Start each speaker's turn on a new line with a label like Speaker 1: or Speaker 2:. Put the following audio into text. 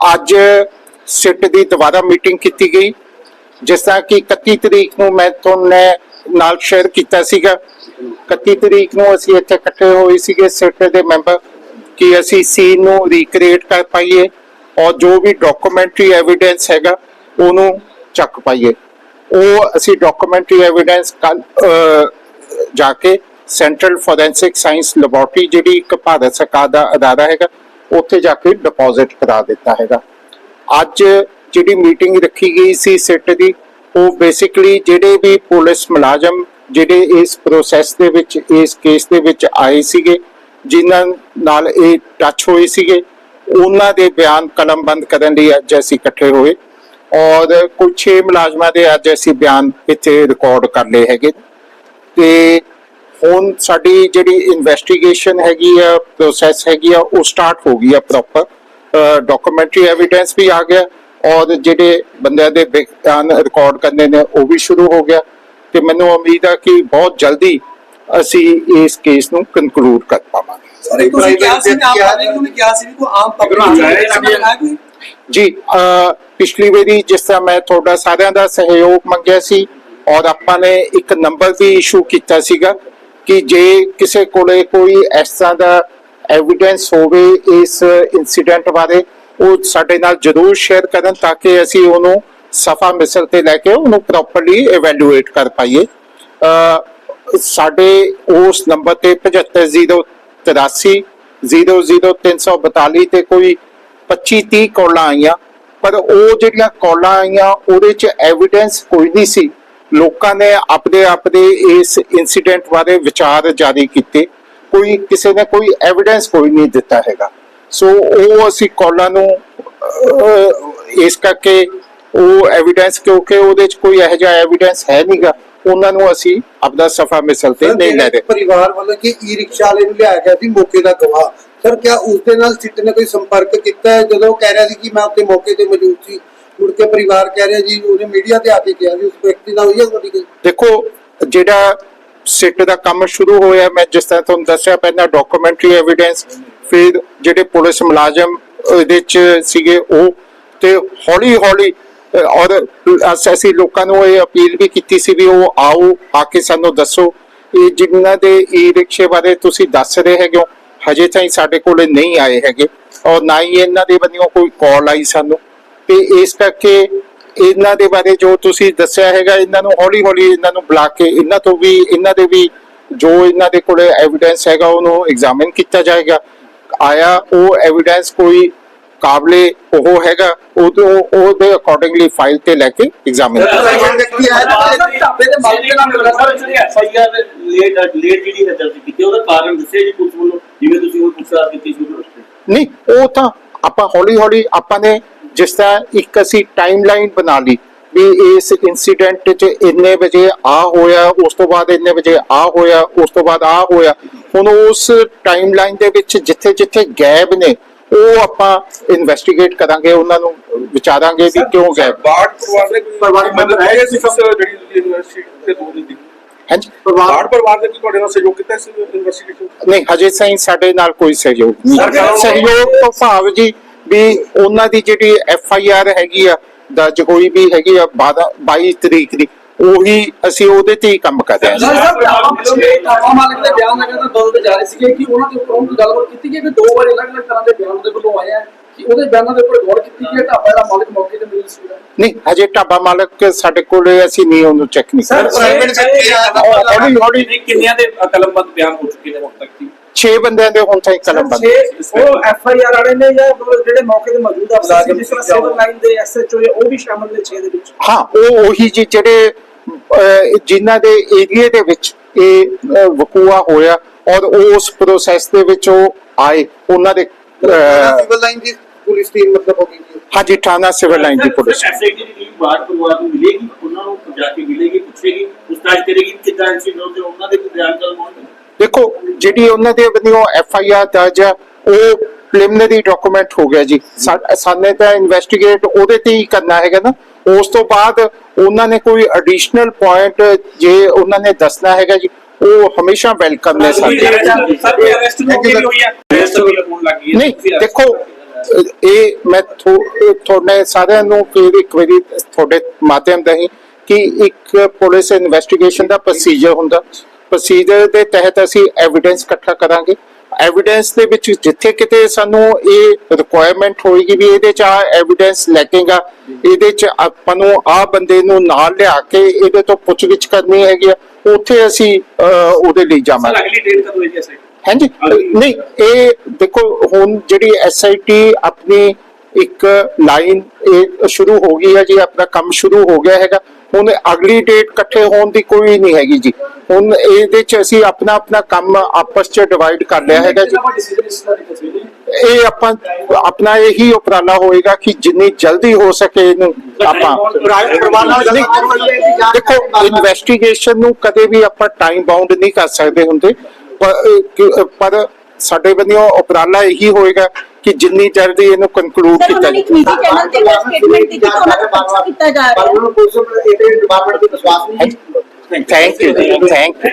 Speaker 1: ਅੱਜ ਸਿੱਟ ਦੀ ਦੁਬਾਰਾ ਮੀਟਿੰਗ ਕੀਤੀ ਗਈ, ਜਿਸ ਤਰ੍ਹਾਂ ਕਿ 31 ਤਰੀਕ ਨੂੰ ਮੈਂ ਤੁਹਾਨੂੰ ਨਾਲ ਸ਼ੇਅਰ ਕੀਤਾ ਸੀਗਾ। 31 ਤਰੀਕ ਨੂੰ ਅਸੀਂ ਇੱਥੇ ਇਕੱਠੇ ਹੋਏ ਸੀਗੇ ਸਿੱਟ ਦੇ ਮੈਂਬਰ, ਕਿ ਅਸੀਂ ਸੀਨ ਨੂੰ ਰੀਕ੍ਰੀਏਟ ਕਰ ਪਾਈਏ ਔਰ ਜੋ ਵੀ ਡਾਕੂਮੈਂਟਰੀ ਐਵੀਡੈਂਸ ਹੈਗਾ, ਉਹਨੂੰ ਚੱਕ ਪਾਈਏ। ਉਹ ਅਸੀਂ ਡਾਕੂਮੈਂਟਰੀ ਐਵੀਡੈਂਸ ਕੱਲ ਜਾ ਕੇ ਸੈਂਟਰਲ ਫੋਰੈਂਸਿਕ ਸਾਇੰਸ ਲੈਬੋਰਟਰੀ ਜਿਹੜੀ ਇੱਕ ਭਾਰਤ ਸਰਕਾਰ ਦਾ ਅਦਾਰਾ ਹੈਗਾ ਉੱਥੇ ਜਾ ਕੇ ਡਿਪੋਜ਼ਿਟ ਕਰਾ ਦਿੱਤਾ ਹੈਗਾ। ਅੱਜ ਜਿਹੜੀ ਮੀਟਿੰਗ ਰੱਖੀ ਗਈ ਸੀ ਸਿੱਟ ਦੀ, ਉਹ ਬੇਸਿਕਲੀ ਜਿਹੜੇ ਵੀ ਪੁਲਿਸ ਮੁਲਾਜ਼ਮ ਜਿਹੜੇ ਇਸ ਪ੍ਰੋਸੈਸ ਦੇ ਵਿੱਚ, ਇਸ ਕੇਸ ਦੇ ਵਿੱਚ ਆਏ ਸੀਗੇ, ਜਿਨ੍ਹਾਂ ਨਾਲ ਇਹ ਟੱਚ ਹੋਏ ਸੀਗੇ, ਉਹਨਾਂ ਦੇ ਬਿਆਨ ਕਲਮਬੰਦ ਕਰਨ ਲਈ ਅੱਜ ਅਸੀਂ ਇਕੱਠੇ ਹੋਏ ਔਰ ਕੁਝ 6 ਮੁਲਾਜ਼ਮਾਂ ਦੇ ਅੱਜ ਅਸੀਂ ਬਿਆਨ ਇੱਥੇ ਰਿਕਾਰਡ ਕਰ ਲਏ ਹੈਗੇ। ਤੇ ਹੁਣ ਸਾਡੀ ਜਿਹੜੀ ਇਨਵੈਸਟੀਗੇਸ਼ਨ ਹੈਗੀ ਆ ਪ੍ਰੋਸੈਸ ਹੈਗੀ ਆ ਉਹ ਸਟਾਰਟ ਹੋ ਗਈ ਆ ਪ੍ਰੋਪਰ ਡਾਕੂਮੈਂਟਰੀ ਐਵੀਡੈਂਸ ਵੀ ਆ ਗਿਆ ਔਰ ਜਿਹੜੇ ਬੰਦਿਆਂ ਦੇ ਬਿਆਨ ਰਿਕਾਰਡ ਕਰਨੇ ਨੇ ਉਹ ਵੀ ਸ਼ੁਰੂ ਹੋ ਗਿਆ। ਤੇ ਮੈਨੂੰ ਉਮੀਦ ਆ ਕਿ ਬਹੁਤ ਜਲਦੀ ਅਸੀਂ ਇਸ ਕੇਸ ਨੂੰ ਕਨਕਲੂਡ ਕਰ ਪਾਵਾਂਗੇ।
Speaker 2: ਸਰ ਸੀ ਨੂੰ ਕਿਹਾ ਸੀ ਆਮ ਪਬਲਿਕ
Speaker 1: ਜੀ ਪਿਛਲੀ ਵਾਰੀ ਜਿਸ ਤਰ੍ਹਾਂ ਮੈਂ ਤੁਹਾਡਾ ਸਾਰਿਆਂ ਦਾ ਸਹਿਯੋਗ ਮੰਗਿਆ ਸੀ ਔਰ ਆਪਾਂ ਨੇ ਇੱਕ ਨੰਬਰ ਵੀ ਇਸ਼ੂ ਕੀਤਾ ਸੀਗਾ। ਕਿ ਜੇ ਕਿਸੇ ਕੋਲੇ ਕੋਈ ਇਸ ਤਰ੍ਹਾਂ ਦਾ ਐਵੀਡੈਂਸ ਹੋਵੇ ਇਸ ਇਨਸੀਡੈਂਟ ਬਾਰੇ, ਉਹ ਸਾਡੇ ਨਾਲ ਜਰੂਰ ਸ਼ੇਅਰ ਕਰਨ ਤਾਂ ਕਿ ਅਸੀਂ ਉਹਨੂੰ ਸਫਾ ਮਿਸਰ ਤੇ ਲੈ ਕੇ ਉਹਨੂੰ ਪ੍ਰੋਪਰਲੀ ਇਵੈਲੂਏਟ ਕਰ ਪਾਈਏ। ਸਾਡੇ ਉਸ ਨੰਬਰ ਤੇ 7503 00342 ਤੇ ਕੋਈ 25 30 ਕਾਲਾਂ ਆਈਆਂ, ਪਰ ਉਹ ਜਿਹੜੀਆਂ ਕਾਲਾਂ ਆਈਆਂ, ਉਹਦੇ ਚ ਐਵੀਡੈਂਸ ਕੋਈ ਨਹੀਂ ਸੀ। ਲੋਕਾਂ ਨੇ ਆਪਣੇ ਆਪਣੇ ਇਸ ਇਨਸੀਡੈਂਟ ਬਾਰੇ ਵਿਚਾਰ ਜਾਰੀ ਕੀਤੇ। ਕੋਈ ਕਿਸੇ ਨੇ ਕੋਈ ਐਵੀਡੈਂਸ ਕੋਈ ਨਹੀਂ ਦਿੱਤਾ ਹੈਗਾ। ਸੋ ਉਹ ਅਸੀਂ ਕਾਲਾਂ ਨੂੰ ਇਸ ਕਰਕੇ ਉਹ ਐਵੀਡੈਂਸ ਕਿਉਂਕਿ ਉਹਦੇ ਚ ਕੋਈ ਇਹੋ ਜਿਹਾ ਐਵੀਡੈਂਸ ਹੈ ਨਹੀਂਗਾ ਉਹਨਾਂ ਨੂੰ ਅਸੀਂ ਆਪਣਾ ਸਫਾ ਮਿਸਲ ਤੇ ਨਹੀਂ ਲੈ ਰਹੇ।
Speaker 2: ਪਰਿਵਾਰ ਵੱਲੋਂ ਕਿ ਈ ਰਿਕਸ਼ਾ ਵਾਲੇ ਨੂੰ ਲਿਆਇਆ ਗਿਆ ਸੀ ਮੌਕੇ ਦਾ ਗਵਾਹ ਸਰ ਕਿਆ ਉਸ ਦੇ ਨਾਲ ਸਿੱਟ ਨੇ ਕੋਈ ਸੰਪਰਕ ਕੀਤਾ ਹੈ? ਜਦੋਂ ਕਹਿ ਰਿਹਾ ਸੀ ਕਿ ਮੈਂ ਉੱਤੇ ਮੌਕੇ ਤੇ ਮੌਜੂਦ ਸੀ ਮੁੜ ਕੇ ਪਰਿਵਾਰ ਕਹਿ ਰਿਹਾ ਜੀ, ਉਹਨੇ ਮੀਡੀਆ ਤੇ ਆ ਕੇ ਕਿਹਾ ਵੀ ਉਸ ਵਿਅਕਤੀ ਨਾਲ ਹੋਈ ਹੈ ਤੁਹਾਡੀ ਕੋਈ
Speaker 1: ਦੇਖੋ, ਜਿਹੜਾ ਸਿੱਟ ਦਾ ਕੰਮ ਸ਼ੁਰੂ ਹੋਇਆ, ਮੈਂ ਜਿਸ ਤਰ੍ਹਾਂ ਤੁਹਾਨੂੰ ਦੱਸਿਆ ਪਹਿਲਾਂ ਡਾਕੂਮੈਂਟਰੀ ਐਵੀਡੈਂਸ ਫਿਰ ਜਿਹੜੇ ਪੁਲਿਸ ਮੁਲਾਜ਼ਮ ਇਹਦੇ ਚ ਸੀਗੇ ਉਹ, ਤੇ ਹੌਲੀ ਹੌਲੀ ਔਰ ਅਸੀਂ ਲੋਕਾਂ ਨੂੰ ਇਹ ਅਪੀਲ ਵੀ ਕੀਤੀ ਸੀ ਵੀ ਉਹ ਆਓ, ਆ ਕੇ ਸਾਨੂੰ ਦੱਸੋ। ਇਹ ਜਿਨ੍ਹਾਂ ਦੇ ਈ ਰਿਕਸ਼ੇ ਬਾਰੇ ਤੁਸੀਂ ਦੱਸ ਰਹੇ ਹੈਗੇ ਹੋ, ਹਜੇ ਤਾਈਂ ਸਾਡੇ ਕੋਲੇ ਨਹੀਂ ਆਏ ਹੈਗੇ, ਔਰ ਨਾ ਹੀ ਇਹਨਾਂ ਦੇ ਬੰਨਿਓ ਕੋਈ ਕਾਲ ਆਈ ਸਾਨੂੰ। ਤੇ ਇਸ ਕਰਕੇ ਇਹਨਾਂ ਦੇ ਬਾਰੇ ਜੋ ਤੁਸੀਂ ਦੱਸਿਆ ਹੈਗਾ ਇਹਨਾਂ ਨੂੰ ਹੌਲੀ ਹੌਲੀ ਇਹਨਾਂ ਨੂੰ ਬੁਲਾ ਕੇ ਇਹਨਾਂ ਤੋਂ ਵੀ ਇਹਨਾਂ ਦੇ ਵੀ ਜੋ ਇਹਨਾਂ ਦੇ ਕੋਲੇ ਐਵੀਡੈਂਸ ਹੈਗਾ ਉਹਨੂੰ ਐਗਜ਼ਾਮਿਨ ਕੀਤਾ ਜਾਏਗਾ। ਆਇਆ ਉਹ ਐਵੀਡੈਂਸ ਕੋਈ ਕਾਬਲੇ ਉਹ ਹੈਗਾ ਉਹ ਉਹਦੇ ਅਕੋਰਡਿੰਗਲੀ ਫਾਈਲ ਤੇ ਲੈ ਕੇ ਐਗਜ਼ਾਮਿਨ
Speaker 2: ਢਾਬੇ ਦੇ ਮਾਲਕ ਦੇ ਨਾਲ ਮਿਲਿਆ ਸਰ
Speaker 3: ਐਫਆਈਆਰ ਲੇਟ ਲੇਟ ਜਿਹੜੀ ਹੈ। ਦਰਜ ਕੀਤੀ ਉਹਦਾ ਕਾਰਨ ਦੱਸਿਆ ਜੀ ਪੁਲਿਸ ਵੱਲੋਂ ਜਿਵੇਂ ਤੁਸੀਂ ਉਹ ਪੁੱਛਾਸ ਕੀਤੀ ਸੀ ਉਹਦੇ ਉੱਤੇ
Speaker 1: ਨਹੀਂ ਉਹ ਤਾਂ ਆਪਾਂ ਹੌਲੀ ਹੌਲੀ ਆਪਾਂ ਨੇ ਜਿਸ ਤਰ੍ਹਾਂ ਇੱਕ ਅਸੀਂ ਟਾਈਮਲਾਈਨ ਬਣਾ ਲਈ ਵੀ ਇਸ ਇਨਸੀਡੈਂਟ 'ਚ ਇੰਨੇ ਵਜੇ ਆ ਹੋਇਆ ਉਸ ਤੋਂ ਬਾਅਦ ਇੰਨੇ ਵਜੇ ਆ ਹੋਇਆ ਉਸ ਤੋਂ ਬਾਅਦ ਆ ਹੋਇਆ। ਹੁਣ ਉਸ ਟਾਈਮਲਾਈਨ ਦੇ ਵਿੱਚ ਜਿੱਥੇ ਜਿੱਥੇ ਗੈਪ ਨੇ ਉਹ ਆਪਾਂ ਇਨਵੈਸਟੀਗੇਟ ਕਰਾਂਗੇ ਉਹਨਾਂ ਨੂੰ ਵਿਚਾਰਾਂਗੇ ਵੀ ਕਿਉਂ ਗੈਪ
Speaker 4: ਬਾੜ ਪਰਿਵਾਰ ਦੇ ਕੋਈ
Speaker 2: ਪਰਿਵਾਰਕ ਮੈਂਬਰ ਹੈ
Speaker 4: ਇਸ ਜਿਹੜੀ ਯੂਨੀਵਰਸਿਟੀ ਤੇ ਦੂਰੀ ਦੀ।
Speaker 1: ਹਾਂਜੀ?
Speaker 4: ਬਾੜ ਪਰਿਵਾਰ ਨੇ ਕੋਈ ਤੁਹਾਡੇ ਨਾਲ ਸਹਿਯੋਗ ਕੀਤਾ ਇਸ ਇਨਵੈਸਟੀਗੇਸ਼ਨ
Speaker 1: ਨਹੀਂ ਹਜੇ ਸਾਈਂ ਸਾਡੇ ਨਾਲ ਕੋਈ ਸਹਿਯੋਗ ਨਹੀਂ। ਸਹਿਯੋਗ ਤੋਂ ਭਾਵ ਜੀ ਵੀ ਉਹਨਾਂ ਦੀ ਜਿਹੜੀ ਐਫ ਆਈ ਆਰ ਹੈਗੀ ਆ ਦਰਜ ਹੋਈ ਵੀ ਹੈਗੀ ਆ 22 ਤਰੀਕ ਦੀ ਉਹੀ ਅਸੀਂ ਉਹਦੇ ਤੇ ਹੀ ਕੰਮ ਕਰ ਰਹੇ ਹਾਂ।
Speaker 2: ਸਰ ਸਰ ਢਾਬਾ ਮਾਲਕ ਦੇ ਬਿਆਨ ਲਗਾਤਾਰ ਬਦਲਦੇ ਜਾ ਰਹੇ ਸੀਗੇ ਕਿ ਉਹਨਾਂ ਦੇ ਉੱਪਰ ਗੱਲਬਾਤ ਕੀਤੀ ਗਈ ਕਿ ਦੋ ਵਾਰੀ ਅਲੱਗ-ਅਲੱਗ ਤਰ੍ਹਾਂ ਦੇ ਬਿਆਨ ਉਹਦੇ ਵੱਲੋਂ ਆਏ ਆ ਕਿ ਉਹਦੇ ਬਿਆਨਾਂ ਦੇ ਉੱਪਰ ਗੌਰ ਕੀਤੀ ਗਈ ਢਾਬਾ ਦਾ ਮਾਲਕ ਮੌਕੇ ਤੇ ਮਿਲ ਸੀ?
Speaker 1: ਨਹੀਂ ਹਜੇ ਢਾਬਾ ਮਾਲਕ ਸਾਡੇ ਕੋਲੇ ਅਸੀਂ ਨਹੀਂ ਉਹਨੂੰ ਚੈੱਕ ਨਹੀਂ
Speaker 2: ਸਰ,
Speaker 1: ਕਰ
Speaker 2: private sector ਆ,
Speaker 1: ਹੌਲੀ ਹੌਲੀ
Speaker 3: ਕਿੰਨਿਆਂ ਦੇ ਕਲਮਬੰਦ ਬਿਆਨ ਹੋ ਚੁੱਕੇ ਨੇ ਹੁਣ ਤੱਕ ਜੀ।
Speaker 1: 6 ਬੰਦਿਆਂ ਦੇ ਹੁਣ ਤਾਈਂ ਕਲਮ ਬੰਦ
Speaker 5: ਉਹ ਐਫ ਆਈ ਆਰ ਵਾਲੇ ਨੇ ਜਾਂ ਮਤਲਬ ਜਿਹੜੇ ਮੌਕੇ ਤੇ ਮੌਜੂਦ ਅਫਸਰ ਜਿਸ ਤਰ੍ਹਾਂ ਸਿਵਲ ਲਾਈਨ ਦੇ ਐਸ ਐਚ ਓ ਉਹ ਵੀ ਸ਼ਾਮਲ ਨੇ 6 ਦੇ ਵਿੱਚ?
Speaker 1: ਹਾਂ ਉਹ ਉਹੀ ਜੀ ਜਿਹੜੇ ਜਿਨ੍ਹਾਂ ਦੇ ਏਰੀਏ ਦੇ ਵਿੱਚ ਇਹ ਵਕੂਆ ਹੋਇਆ ਔਰ ਉਸ ਪ੍ਰੋਸੈਸ ਦੇ ਵਿੱਚ ਉਹ ਆਏ ਉਹਨਾਂ ਦੇ
Speaker 2: ਸਿਵਲ ਲਾਈਨ ਦੀ ਪੁਲਿਸ ਟੀਮ ਮਤਲਬ ਹੋ ਗਈ ਜੀ।
Speaker 1: ਹਾਂਜੀ ਥਾਣਾ ਸਿਵਲ ਲਾਈਨ ਦੀ ਪੁਲਿਸ।
Speaker 3: ਐਸਆਈਟੀ ਦੀ ਟੀਮ ਬਾਹਰ ਪਰਿਵਾਰ ਨੂੰ ਮਿਲੇਗੀ? ਉਹਨਾਂ ਨੂੰ ਜਾ ਕੇ ਮਿਲੇਗੀ ਪੁੱਛੇਗੀ ਪੁੱਛਤਾਛ ਕਰੇਗੀ ਕਿੱਦਾਂ ਇਨਸੀਡੈਂਟ ਤੇ ਉਹਨਾਂ ਦੇ ਕੋਈ ਬਿਆਨ ਕਰਵਾਉਣਗੇ
Speaker 1: ਦੇਖੋ ਜਿਹੜੀ ਉਹਨਾਂ ਦੇ ਵੱਲੋਂ ਐਫ ਆਈ ਆਰ ਦਰਜ ਆ ਉਹ ਪ੍ਰੀਲਿਮਿਨਰੀ ਡਾਕੂਮੈਂਟ ਹੋ ਗਿਆ ਜੀ। ਸਾਨੇ ਤਾਂ ਇਨਵੈਸਟੀਗੇਟ ਉਹਦੇ ਤੇ ਹੀ ਕਰਨਾ ਹੈਗਾ ਨਾ। ਉਸ ਤੋਂ ਬਾਅਦ ਉਹਨਾਂ ਨੇ ਕੋਈ ਐਡੀਸ਼ਨਲ ਪੁਆਇੰਟ ਜੇ ਉਹਨਾਂ ਨੇ ਦੱਸਣਾ ਹੈਗਾ ਜੀ ਉਹ ਹਮੇਸ਼ਾ ਵੈਲਕਮ ਨੇ ਸਾਡੇ।
Speaker 3: ਹੋ ਹੈ ਹੈ
Speaker 1: ਨਹੀਂ ਦੇਖੋ ਇਹ ਮੈਂ ਤੁਹਾਡੇ ਸਾਰਿਆਂ ਨੂੰ ਫਿਰ ਇੱਕ ਵਾਰੀ ਤੁਹਾਡੇ ਮਾਧਿਅਮ ਰਾਹੀਂ ਕਿ ਇੱਕ ਪੁਲਿਸ ਇਨਵੈਸਟੀਗੇਸ਼ਨ ਦਾ ਪ੍ਰੋਸੀਜਰ ਹੁੰਦਾ। ਪ੍ਰੋਸੀਜਰ ਦੇ ਤਹਿਤ ਅਸੀਂ ਐਵੀਡੈਂਸ ਇਕੱਠਾ ਕਰਾਂਗੇ। ਐਵੀਡੈਂਸ ਦੇ ਵਿੱਚ ਜਿੱਥੇ ਕਿਤੇ ਸਾਨੂੰ ਇਹ ਰਿਕੁਆਇਰਮੈਂਟ ਹੋਏਗੀ ਵੀ ਇਹਦੇ ਚ ਆ ਐਵੀਡੈਂਸ ਲੈਕੇਗਾ ਇਹਦੇ ਚ ਆਪਾਂ ਨੂੰ ਆ ਬੰਦੇ ਨੂੰ ਨਾਲ ਲਿਆ ਕੇ ਇਹਦੇ ਤੋਂ ਪੁੱਛਗਿੱਛ ਕਰਨੀ ਹੈਗੀ ਆ ਉੱਥੇ ਅਸੀਂ ਉਹਦੇ ਲਈ ਜਾਵਾਂਗੇ।
Speaker 3: ਅਗਲੀ ਡੇਟ ਕਦੋਂ ਹੈ ਜੀ ਐਸਆਈਟੀ
Speaker 1: ਹਾਂਜੀ ਨਹੀਂ ਇਹ ਦੇਖੋ ਹੁਣ ਜਿਹੜੀ ਐਸਆਈਟੀ ਆਪਣੀ ਇੱਕ ਲਾਈਨ ਇਹ ਸ਼ੁਰੂ ਹੋ ਗਈ ਹੈ, ਜੀ ਆਪਣਾ ਕੰਮ ਸ਼ੁਰੂ ਹੋ ਗਿਆ ਹੈਗਾ, ਹੁਣ ਅਗਲੀ ਡੇਟ ਇਕੱਠੇ ਹੋਣ ਦੀ ਕੋਈ ਨਹੀਂ ਹੈਗੀ ਜੀ। ਹੁਣ ਇਹਦੇ ਚ ਅਸੀਂ ਆਪਣਾ ਆਪਣਾ ਕੰਮ ਆਪਸ ਚ ਡਿਵਾਈਡ ਕਰ ਲਿਆ ਹੈਗਾ ਜੀ। ਇਹ ਆਪਾਂ, ਆਪਣਾ ਇਹੀ ਉਪਰਾਲਾ ਹੋਏਗਾ ਕਿ ਜਿੰਨੀ ਜਲਦੀ ਹੋ ਸਕੇ ਇਹਨੂੰ ਆਪਾਂ। ਦੇਖੋ ਇਨਵੈਸਟੀਗੇਸ਼ਨ ਨੂੰ ਕਦੇ ਵੀ ਆਪਾਂ ਟਾਈਮ ਬਾਉਂਡ ਨਹੀਂ ਕਰ ਸਕਦੇ ਹੁੰਦੇ ਪਰ ਸਾਡੇ ਵੱਲੋਂ ਉਪਰਾਲਾ ਇਹੀ ਹੋਏਗਾ ਕਿ ਜਿੰਨੀ ਜਲਦੀ ਇਹਨੂੰ ਕਨਕਲੂਡ ਕੀਤਾ
Speaker 6: ਉਹਨਾਂ ਨੇ
Speaker 1: ਜਾਵੇ।
Speaker 6: ਚੈਨਲ ਤੇ ਇੱਕ ਸਟੇਟਮੈਂਟ ਦਿੱਤੀ ਤਾਂ ਉਹਨਾਂ ਦਾ ਪਰਚਾ ਕੀਤਾ ਜਾ ਰਿਹਾ ਹੈ।
Speaker 2: ਪੁਲਿਸ ਡਿਪਾਰਟਮੈਂਟ ਦੇ ਵਿਸ਼ਵਾਸ ਨਹੀਂ
Speaker 1: ਥੈਂਕ ਯੂ ਥੈਂਕ ਯੂ